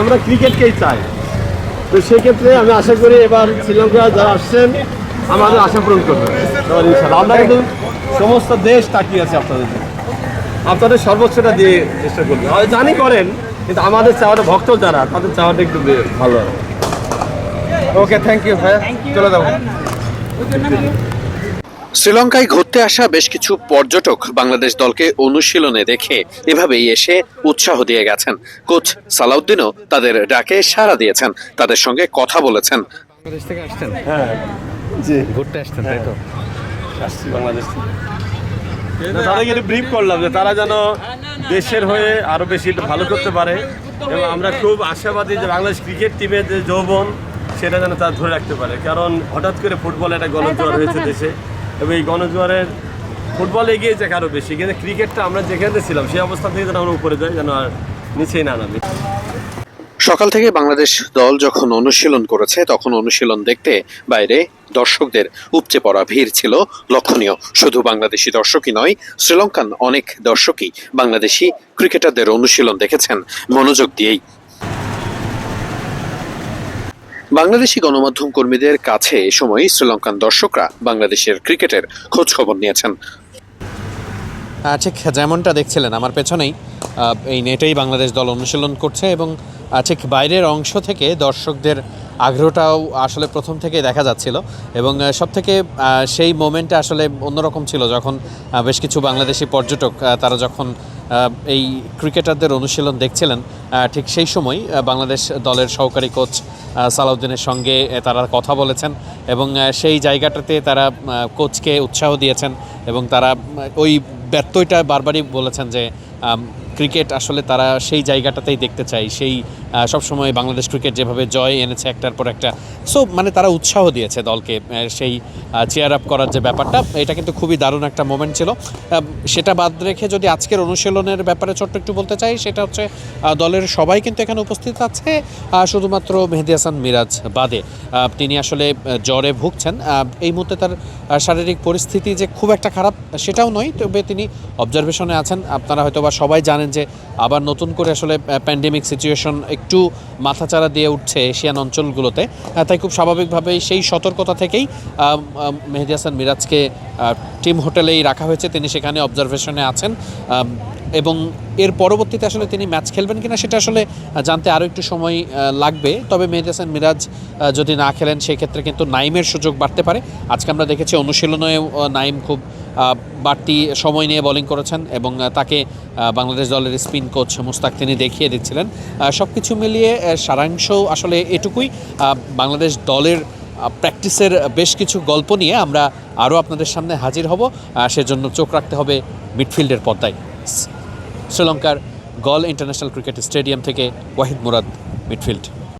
আমরা ক্রিকেটকেই চাই। তো সেক্ষেত্রে আমি আশা করি এবার শ্রীলঙ্কা যারা আসছেন আমাদের আশা পূরণ করবে এবার ইনশাআল্লাহ। আমরা কিন্তু সমস্ত দেশ তাকিয়ে আছে আপনাদের। আপনাদের সর্বোচ্চটা দিয়ে চেষ্টা করবেন জানি করেন কিন্তু আমাদের চাওয়াটা ভক্ত যারা তাদের চাওয়াটা একটু ভালো ওকে থ্যাংক ইউ ভাই চলে যাব। শ্রীলঙ্কায় ঘুরতে আসা বেশ কিছু পর্যটক বাংলাদেশ দলকে অনুশীলনে দেখে এভাবেই এসে উৎসাহ দিয়ে গেছেন। কোচ সালাউদ্দিনও তাদের ডাকে সাড়া দিয়েছেন তাদের সঙ্গে কথা বলেছেন। বাংলাদেশ থেকে আসছেন? হ্যাঁ। জি। ঘুরতে আসছেন তাই তো? আসছি বাংলাদেশ তাদেরকে ব্রিফ করলাম যে তারা যেন দেশের হয়ে আরও বেশি ভালো করতে পারে। এবং আমরা খুব আশাবাদী যে বাংলাদেশ ক্রিকেট টিমের যে যৌবন সেটা যেন তারা ধরে রাখতে পারে। কারণ হঠাৎ করে ফুটবল একটা গণজোয়ার হয়েছে দেশে। এবং এই গণজোয়ারের ফুটবল এগিয়ে যাক আরও বেশি। কিন্তু ক্রিকেটটা আমরা যেখানে ছিলাম, সেই অবস্থা থেকে যেন আমরা উপরে যাই, যেন আর নিচেই না নামি। সকাল থেকে বাংলাদেশ দল যখন অনুশীলন করেছে, তখন অনুশীলন দেখতে বাইরে দর্শকদের উপচে পড়া ভিড় ছিল লক্ষণীয়। শুধু বাংলাদেশি দর্শকই নয়, শ্রীলঙ্কান অনেক দর্শকই বাংলাদেশি ক্রিকেটারদের অনুশীলন দেখেছেন। মনোযোগ দিয়েই বাংলাদেশি গণমাধ্যম কর্মীদের কাছে এ সময় শ্রীলঙ্কান দর্শকরা বাংলাদেশের ক্রিকেটের খোঁজ খবর নিয়েছেন ঠিক যেমনটা দেখছিলেন, আমার পেছনেই এই নেটেই বাংলাদেশ দল অনুশীলন করছে এবং ঠিক বাইরের অংশ থেকে দর্শকদের আগ্রহটাও আসলে প্রথম থেকে দেখা যাচ্ছিল এবং সব থেকে সেই মোমেন্টটা আসলে অন্যরকম ছিল যখন বেশ কিছু বাংলাদেশি পর্যটক তারা যখন এই ক্রিকেটারদের অনুশীলন দেখছিলেন ঠিক সেই সময় বাংলাদেশ দলের সহকারী কোচ সালাউদ্দিনের সঙ্গে তারা কথা বলেছেন এবং সেই জায়গাটাতে তারা কোচকে উৎসাহ দিয়েছেন এবং তারা ওই ব্যর্থটা বারবারই বলেছেন যে ক্রিকেট আসলে তারা সেই জায়গাটাতেই দেখতে চাই সেই সবসময় বাংলাদেশ ক্রিকেট যেভাবে জয় এনেছে একটার পর একটা। সো মানে তারা উৎসাহ দিয়েছে দলকে সেই চেয়ার আপ করার যে ব্যাপারটা, এটা কিন্তু খুবই দারুণ একটা মোমেন্ট ছিল। সেটা বাদ রেখে যদি আজকের অনুশীলনের ব্যাপারে ছোট্ট একটু বলতে চাই, সেটা হচ্ছে দলের সবাই কিন্তু এখানে উপস্থিত আছে শুধুমাত্র মেহেদি হাসান, মিরাজ বাদে। তিনি আসলে জ্বরে ভুগছেন। এই মুহূর্তে তার শারীরিক পরিস্থিতি যে খুব একটা খারাপ, সেটাও নয়। তবে তিনি অবজারভেশনে আছেন। আপনারা হয়তো বা সবাই জানেন যে আবার নতুন করে আসলে প্যান্ডেমিক সিচুয়েশন একটু মাথাচাড়া দিয়ে উঠছে এশিয়ান অঞ্চলগুলোতে। তাই খুব স্বাভাবিকভাবেই সেই সতর্কতা থেকেই মেহেদি হাসান মিরাজকে টিম হোটেলেই রাখা হয়েছে। তিনি সেখানে অবজারভেশনে আছেন। এবং এর পরবর্তীতে আসলে তিনি ম্যাচ খেলবেন কিনা সেটা আসলে জানতে আরও একটু সময় লাগবে। তবে মেহেদি হাসান মিরাজ যদি না খেলেন সেই ক্ষেত্রে কিন্তু নাইমের সুযোগ বাড়তে পারে। আজকে আমরা দেখেছি অনুশীলনেও নাইম খুব বাড়তি সময় নিয়ে বোলিং করেছেন এবং তাকে বাংলাদেশ দলের স্পিন কোচ মুস্তাক তিনি দেখিয়ে দিচ্ছিলেন। সব কিছু মিলিয়ে সারাংশ আসলে এটুকুই। বাংলাদেশ দলের প্র্যাকটিসের বেশ কিছু গল্প নিয়ে আমরা আরও আপনাদের সামনে হাজির হব। সেজন্য চোখ রাখতে হবে মিডফিল্ডের পর্দায়। শ্রীলঙ্কার গল ইন্টারন্যাশনাল ক্রিকেট স্টেডিয়াম থেকে ওয়াহিদ মুরাদ, মিডফিল্ড।